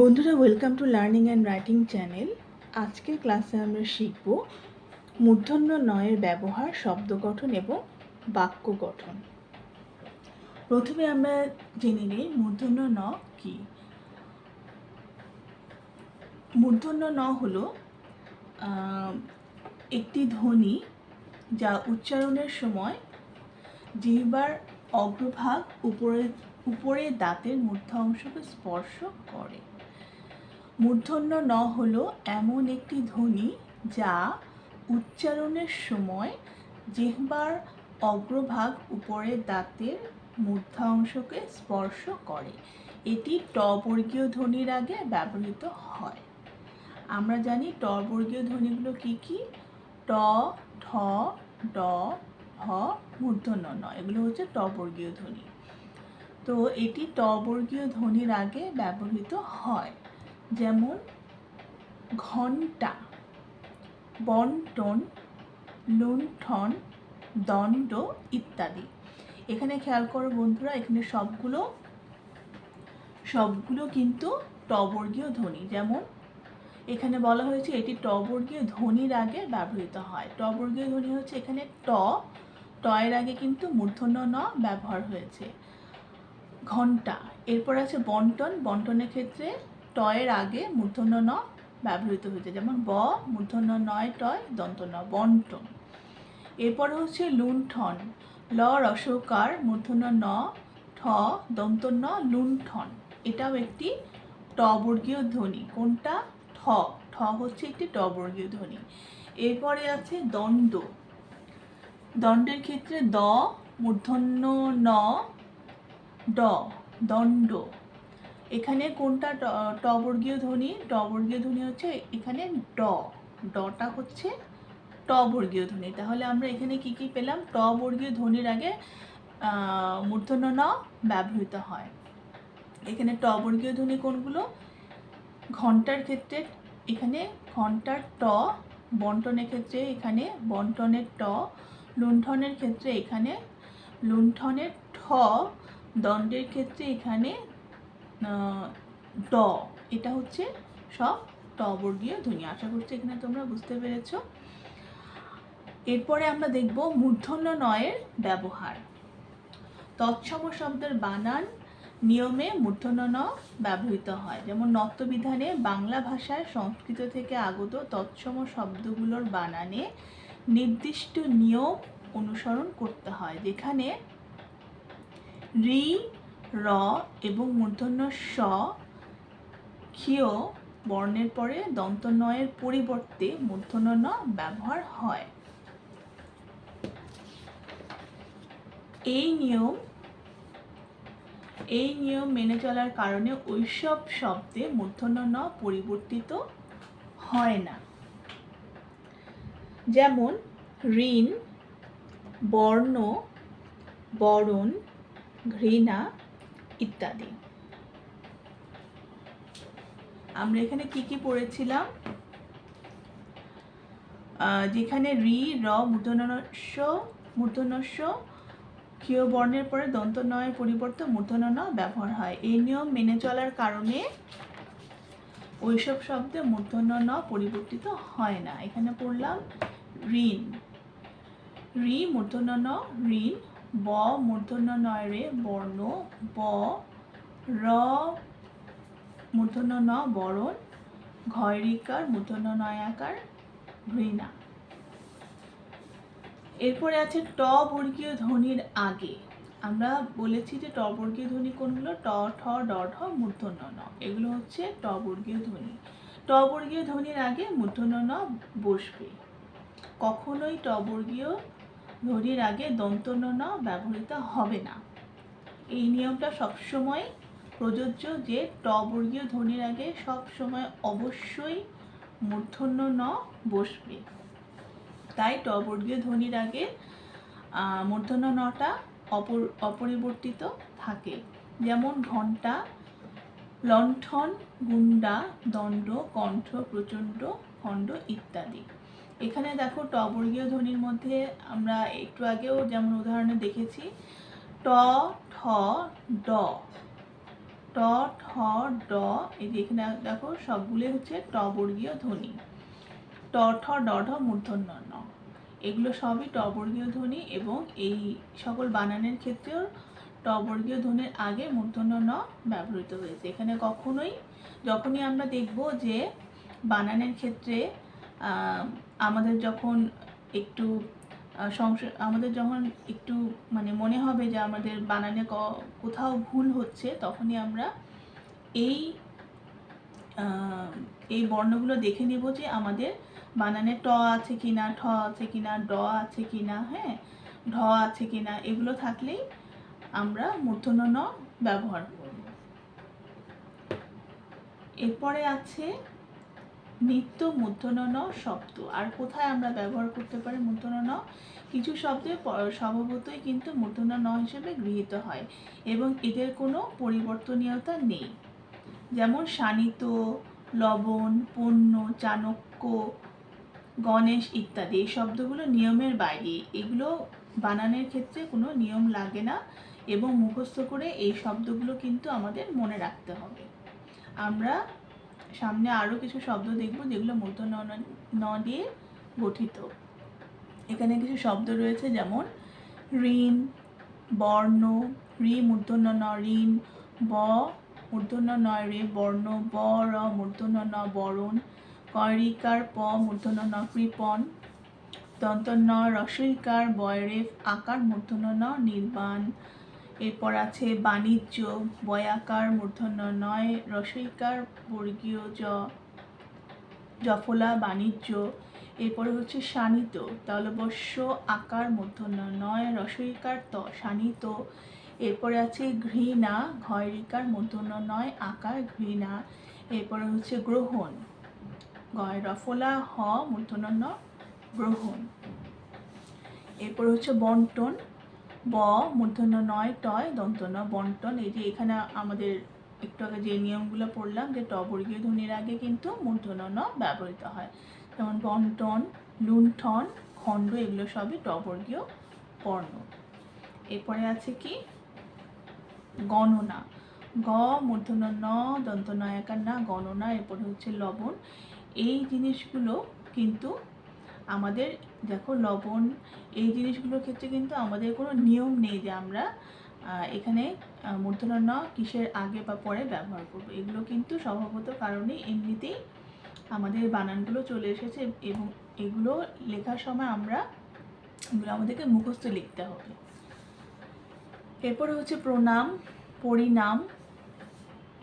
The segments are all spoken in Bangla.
বন্ধুরা welcome to learning and writing channel আজকের ক্লাসে আমরা শিখব মূর্ধন্য নয়ের ব্যবহার, শব্দ গঠন এবং বাক্য গঠন। প্রথমে আমরা জেনে নিই মূর্ধন্য ন কি। মূর্ধন্য ন হল একটি ধ্বনি যা উচ্চারণের সময় জিহ্বার অগ্রভাগ উপরে উপরে দাঁতের মধ্য অংশকে স্পর্শ করে। মূর্ধন্য ন হল এমন একটি ধ্বনি যা উচ্চারণের সময় জিহ্বার অগ্রভাগ উপরের দাঁতের মধ্য অংশকে স্পর্শ করে। এটি ট বর্গীয় ধ্বনির আগে ব্যবহৃত হয়। আমরা জানি ট বর্গীয় ধ্বনিগুলো কি কি? ট ঠ ড ঢ মূর্ধন্য ন, এগুলো হচ্ছে ট বর্গীয় ধ্বনি। তো এটি ট বর্গীয় ধ্বনির আগে ব্যবহৃত হয়। যেমন ঘণ্টা বন্টন লুণ্ঠন, দণ্ড ইত্যাদি। এখানে খেয়াল করো বন্ধুরা, এখানে সবগুলো সবগুলো কিন্তু টবর্গীয় ধ্বনি। যেমন এখানে বলা হয়েছে এটি টবর্গীয় ধ্বনির আগে ব্যবহৃত হয়। টবর্গীয় ধ্বনি হচ্ছে এখানে ট ট এর আগে কিন্তু মূর্ধন্য ন ব্যবহার হয়েছে। ঘণ্টা এরপর আছে বন্টন বন্টনের ক্ষেত্রে ট এর আগে মূর্ধন্য ন ব্যবহৃত হয়েছে যেমন ব, মূর্ধন্য নয় টয়, দন্ত ন বন্টন এরপর হচ্ছে লুণ্ঠন, ল, রসকার, মূর্ধন্য ন, ঠ, দন্ত ন, লুণ্ঠন। এটাও একটি টবর্গীয় ধ্বনি। কোনটা? ঠ। ঠ হচ্ছে একটি টবর্গীয় ধ্বনি। এরপরে আছে দণ্ড। দণ্ডের ক্ষেত্রে দ, মূর্ধন্য ন, ড, দণ্ড। এখানে কোনটা টবর্গীয় ধ্বনি? টবর্গীয় ধ্বনি হচ্ছে এখানে ড। ডটা হচ্ছে টবর্গীয় ধ্বনি। তাহলে আমরা এখানে কি কি পেলাম? টবর্গীয় ধ্বনির আগে মূর্ধন্য ন ব্যবহৃত হয়। এখানে টবর্গীয় ধ্বনি কোনগুলো? ঘণ্টার ক্ষেত্রে এখানে ঘণ্টার ট, বন্টনের ক্ষেত্রে এখানে বন্টনের ট, লুণ্ঠনের ক্ষেত্রে এখানে লুণ্ঠনের ঠ, দণ্ডের ক্ষেত্রে এখানে ড এটা হচ্ছে সব টবর্গীয় ধ্বনি। আশা করছি এখানে তোমরা বুঝতে পেরেছ। এরপরে আমরা দেখব মূর্ধন্য নয়ের ব্যবহার। তৎসম শব্দের বানান নিয়মে মূর্ধন্য ন ব্যবহৃত হয়। যেমন নত্যবিধানে বাংলা ভাষায় সংস্কৃত থেকে আগত তৎসম শব্দগুলোর বানানে নির্দিষ্ট নিয়ম অনুসরণ করতে হয়। যেখানে রি র এবং মূর্ধন্য স ক্ষীয় বর্ণের পরে দন্ত নয়ের পরিবর্তে মূর্ধন্য ন ব্যবহার হয়। এই নিয়ম এই নিয়ম মেনে চলার কারণে ওইসব শব্দে মূর্ধন্য ন পরিবর্তিত হয় না। যেমন, ঋণ, বর্ণ, বরণ, ঘৃণা ইত্যাদি। আমরা এখানে কি কি পড়েছিলাম? যেখানে রি, র, মূর্ধন্যস্য মূর্ধন্যস্য, ক্ষীয় বর্ণের পরে দন্ত নয়ের পরিবর্তে মূর্ধন্য ব্যবহার হয়। এই নিয়ম মেনে চলার কারণে ওইসব শব্দে মূর্ধন্য ন পরিবর্তিত হয় না। এখানে পড়লাম ঋণ। রি মূর্ধন্য ন ঋণ ব মূর্ধন্য নয় রে বর্ণ ব র মূর্ধন্য ন বরণ ঘয়রিকার মূর্ধন্য নয়াকার ঘৃণা। এরপরে আছে ট বর্গীয় ধ্বনির আগে। আমরা বলেছি যে ট বর্গীয় ধ্বনি কোনগুলো? ট, ঠ, ড, ঢ মূর্ধন্য ন এগুলো হচ্ছে ট বর্গীয় ধ্বনি। ট বর্গীয় ধ্বনির আগে মূর্ধন্য ন বসবে। কখনোই ট বর্গীয় ধ্বনির আগে দন্তন্য ন ব্যবহৃত হবে না। এই নিয়মটা সবসময় প্রযোজ্য যে ট বর্গীয় ধ্বনির আগে সবসময় অবশ্যই মূর্ধন্য ন বসবে। তাই ট বর্গীয় ধ্বনির আগে মূর্ধন্য নটা অপর, অপরিবর্তিত থাকে। যেমন ঘণ্টা লণ্ঠন গুন্ডা দণ্ড, কণ্ঠ, প্রচণ্ড, খণ্ড ইত্যাদি। এখানে দেখো ট বর্গীয় ধ্বনির মধ্যে আমরা একটু আগেও যেমন উদাহরণে দেখেছি, ট, ঠ, ড। ট, ঠ, ড, এই যে এখানে দেখো সবগুলো হচ্ছে ট বর্গীয় ধ্বনি। ট, ঠ, ড, ঢ, মূর্ধন্য, ন। এগুলো সবই ট বর্গীয় ধ্বনি এবং এই সকল বানানের ক্ষেত্রেও ট বর্গীয় ধ্বনির আগে মূর্ধন্য, ন ব্যবহৃত হয়েছে। এখানে কখনোই, যখনই আমরা দেখব যে বানানের ক্ষেত্রে আমাদের যখন একটু সংশয়, আমাদের যখন একটু মানে মনে হবে যে আমাদের বানানে কোথাও ভুল হচ্ছে, তখনই আমরা এই এই বর্ণগুলো দেখে নেব যে আমাদের বানানে ট আছে কি না ঠ আছে কি না ড আছে কি না হ্যাঁ ঢ আছে কি না এগুলো থাকলেই আমরা মূর্ধন্য ব্যবহার করব। এরপরে আছে নিত্য মূর্ধন্য শব্দ। আর কোথায় আমরা ব্যবহার করতে পারি মূর্ধন্য কিছু শব্দে স্বভাবতই কিন্তু মূর্ধন্য ন হিসেবে গৃহীত হয় এবং এদের কোনো পরিবর্তনীয়তা নেই। যেমন শানিত, লবণ, পণ্য, চাণক্য, গণেশ ইত্যাদি এই শব্দগুলো নিয়মের বাইরে। এগুলো বানানের ক্ষেত্রে কোনো নিয়ম লাগে না এবং মুখস্থ করে এই শব্দগুলো কিন্তু আমাদের মনে রাখতে হবে। আমরা সামনে আরও কিছু শব্দ দেখব যেগুলো মূর্ধন্য ন- ন দিয়ে গঠিত। এখানে কিছু শব্দ রয়েছে যেমন, ঋণ, বর্ণ ঋ মূর্ধন্য ন ঋণ, ব মূর্ধন্য নয় রে বর্ণ, ব, র মূর্ধন্য ন বরণ, করিকার প মূর্ধন্য ন কৃপণ দন্তন্য রসইকার, বয়রেফ, আকার মূর্ধন্য ন, নির্বাণ এরপর আছে বাণিজ্য, বয়াকার মূর্ধন্য নয়, রসইকার, বর্গীয় জ, জফলা, বাণিজ্য। এরপরে হচ্ছে শানিত তাহলে বস্য আকার মূর্ধন্য নয়, রসইকার, ত, শানিত। এরপরে আছে ঘৃণা, ঘয়রিকার মূর্ধন্য নয়, আকার, ঘৃণা। এরপরে হচ্ছে গ্রহণ, গয়, রফলা, হ মূর্ধন্য গ্রহণ। এরপরে হচ্ছে বন্টন ব, মূর্ধন্য নয়, টয়, দন্তন্য বন্টন এই যে এখানে আমাদের একটু আগে যে নিয়মগুলো পড়লাম যে ট বর্গীয় ধ্বনির আগে কিন্তু মূর্ধন্য ন ব্যবহৃত হয়। যেমন বন্টন লুণ্ঠন, খণ্ড এগুলো সবই ট বর্গীয় বর্ণ। এরপরে আছে কি? গণনা। গ, মূর্ধন্য ন দন্ত নয়াকার না গণনা, এরপরে হচ্ছে লবণ। এই জিনিসগুলো কিন্তু আমাদের, দেখো লবণ, এই জিনিসগুলোর ক্ষেত্রে কিন্তু আমাদের কোনো নিয়ম নেই যে আমরা এখানে মূর্ধন্য কিসের আগে বা পরে ব্যবহার করব। এগুলো কিন্তু স্বভাবত কারণে এমনিতেই আমাদের বানানগুলো চলে এসেছে এবং এগুলো লেখার সময় আমরা, এগুলো আমাদেরকে মুখস্থ লিখতে হবে। এরপরে হচ্ছে প্রণাম, পরিণাম,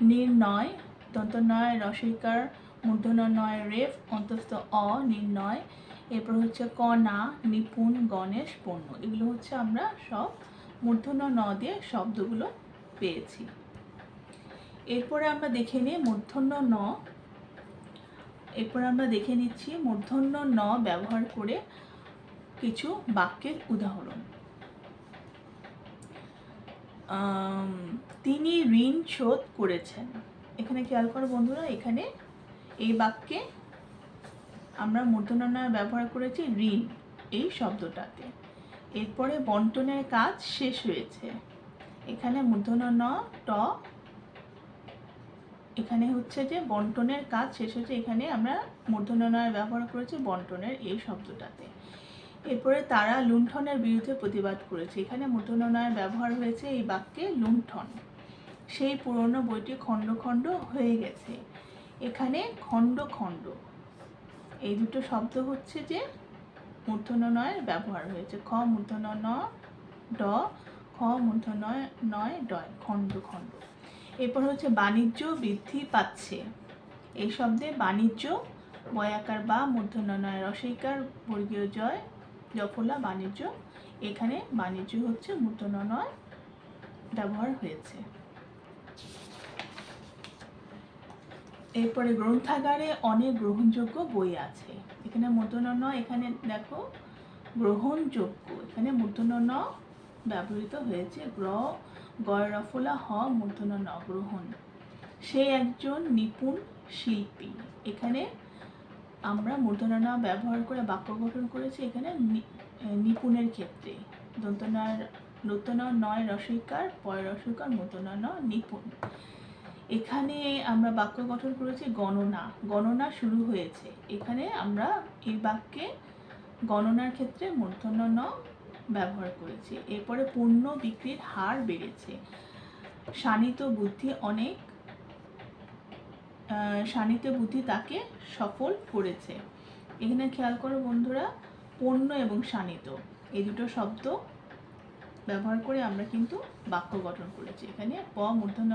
নির্ণয় দন্তনয় রসিকার মূর্ধন্য নয় রেফ, অন্তস্থ, অ, নির্ণয় এরপর হচ্ছে কণা নিপুণ, গণেশ পণ্য এগুলো হচ্ছে আমরা সব মূর্ধন্য ন দিয়ে শব্দগুলো পেয়েছি। এরপরে আমরা দেখে নিই মূর্ধন্য ন। এরপরে আমরা দেখে নিচ্ছি মূর্ধন্য ন ব্যবহার করে কিছু বাক্যের উদাহরণ। তিনি ঋণ শোধ করেছেন। এখানে খেয়াল করো বন্ধুরা, এখানে এই বাক্যে আমরা মূর্ধন্যয় ব্যবহার করেছি ঋণ, এই শব্দটাতে। এরপরে বন্টনের কাজ শেষ হয়েছে। এখানে মূর্ধন্য ট, এখানে হচ্ছে যে বন্টনের কাজ শেষ হয়েছে। এখানে আমরা মূর্ধন্যয় ব্যবহার করেছি বন্টনের এই শব্দটাতে। এরপরে তারা লুণ্ঠনের বিরুদ্ধে প্রতিবাদ করেছে। এখানে মূর্ধন্যয় ব্যবহার হয়েছে এই বাক্যে লুণ্ঠন। সেই পুরনো বইটি খণ্ড খণ্ড হয়ে গেছে। এখানে খণ্ড খণ্ড। এই দুটো শব্দ হচ্ছে যে মূর্ধন্য নয়ের ব্যবহার হয়েছে। খ মূর্ধন্য ন ড, খ মূর্ধন্য নয় ডয়, খণ্ড খণ্ড। এরপর হচ্ছে বাণিজ্য বৃদ্ধি পাচ্ছে। এই শব্দে বাণিজ্য, বয়াকার বা মূর্ধন্য নয় রসইকার বর্গীয় জয়, জফলা, বাণিজ্য। এখানে বাণিজ্য হচ্ছে মূর্ধন্য নয় ব্যবহার হয়েছে। এরপরে গ্রন্থাগারে অনেক গ্রহণযোগ্য বই আছে। এখানে মূর্ধন্য এখানে দেখো, গ্রহণযোগ্য। এখানে মূর্ধন্য ব্যবহৃত হয়েছে। গ্র গয় রফলা হ মূর্ধন্য গ্রহণ। সে একজন নিপুণ শিল্পী। এখানে আমরা মূর্ধন্য ব্যবহার করে, বাক্য গঠন করেছি এখানে নিপুণের ক্ষেত্রে। দন্তনয় নূতন নয় রসইকার পয় রসইকার মূর্ধন্য নিপুণ। এখানে আমরা বাক্য গঠন করেছি গণনা। গণনা শুরু হয়েছে। এখানে আমরা এই বাক্যে গণনার ক্ষেত্রে মূর্ধন্য ন ব্যবহার করেছি। এরপরে পণ্য বিক্রির হার বেড়েছে। শানিত বুদ্ধি অনেক শানিত বুদ্ধি তাকে সফল করেছে। এখানে খেয়াল করো বন্ধুরা পণ্য এবং শানিত। এই দুটো শব্দ ব্যবহার করে আমরা কিন্তু বাক্য গঠন করেছি। এখানে প মূর্ধন্য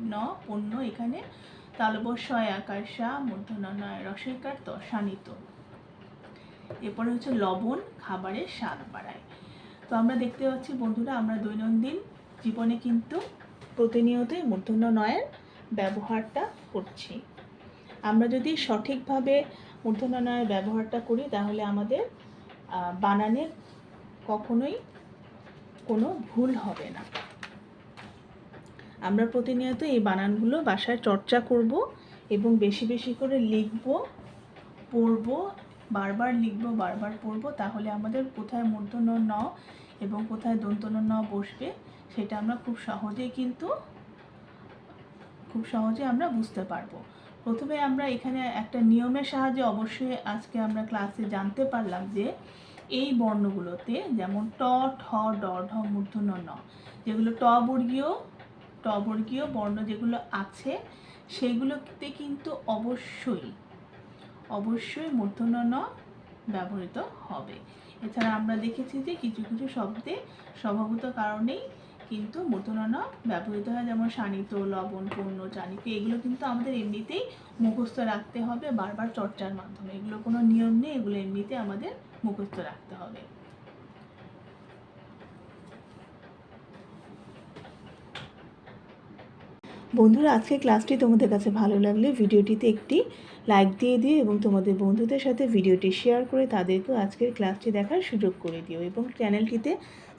ন- পণ্য এখানে তালবস্বয় আকার সা মূর্ধন্য নয় রসইকার, ত এরপরে হচ্ছে লবণ, খাবারের স্বাদ বাড়ায়। তো আমরা দেখতে পাচ্ছি বন্ধুরা, আমরা দৈনন্দিন জীবনে কিন্তু প্রতিনিয়তই মূর্ধন্য নয়ের ব্যবহারটা করছি। আমরা যদি সঠিকভাবে মূর্ধন্য নয়ের ব্যবহারটা করি, তাহলে আমাদের বানানের কখনোই কোনো ভুল হবে না। আমরা প্রতিনিয়ত এই বানানগুলো বাসায় চর্চা করব এবং বেশি বেশি করে লিখব, পড়ব, বারবার লিখব, বারবার পড়ব, তাহলে আমাদের কোথায় মূর্ধন্য ন এবং কোথায় দন্তন্য ন বসবে সেটা আমরা খুব সহজেই কিন্তু, খুব সহজে আমরা বুঝতে পারব। প্রথমে আমরা এখানে একটা নিয়মের সাহায্যে অবশ্যই আজকে আমরা ক্লাসে জানতে পারলাম যে এই বর্ণগুলোতে যেমন ট, ঠ, ড, ঢ মূর্ধন্য ন, যেগুলো ট বর্গীয় ট বর্গীয় বর্ণ যেগুলো আছে, সেগুলোতে কিন্তু অবশ্যই অবশ্যই মূর্ধন্য ন ব্যবহৃত হবে। এছাড়া আমরা দেখেছি যে কিছু কিছু শব্দে স্বভাবত কারণেই কিন্তু মূর্ধন্য ন ব্যবহৃত হয়। যেমন শানিত, লবণ পণ্য চানিত এগুলো কিন্তু আমাদের এমনিতেই মুখস্থ রাখতে হবে বারবার চর্চার মাধ্যমে। এগুলো কোনো নিয়ম নেই, এগুলো এমনিতে আমাদের মুখস্থ রাখতে হবে বন্ধুরা, আজকে ক্লাসটি তোমাদের কাছে ভালো লাগলে ভিডিওটিতে একটি লাইক দিয়ে দিও এবং তোমাদের বন্ধুদের সাথে ভিডিওটি শেয়ার করে তাদেরকেও আজকের ক্লাসটি দেখার সুযোগ করে দিও এবং চ্যানেলটিতে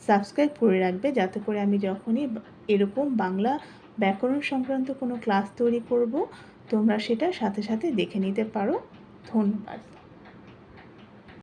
সাবস্ক্রাইব করে রাখবে যাতে করে আমি যখনই এরকম বাংলা ব্যাকরণ সংক্রান্ত কোনো ক্লাস তৈরি করব, তোমরা সেটা সাথে সাথে দেখে নিতে পারো। ধন্যবাদ।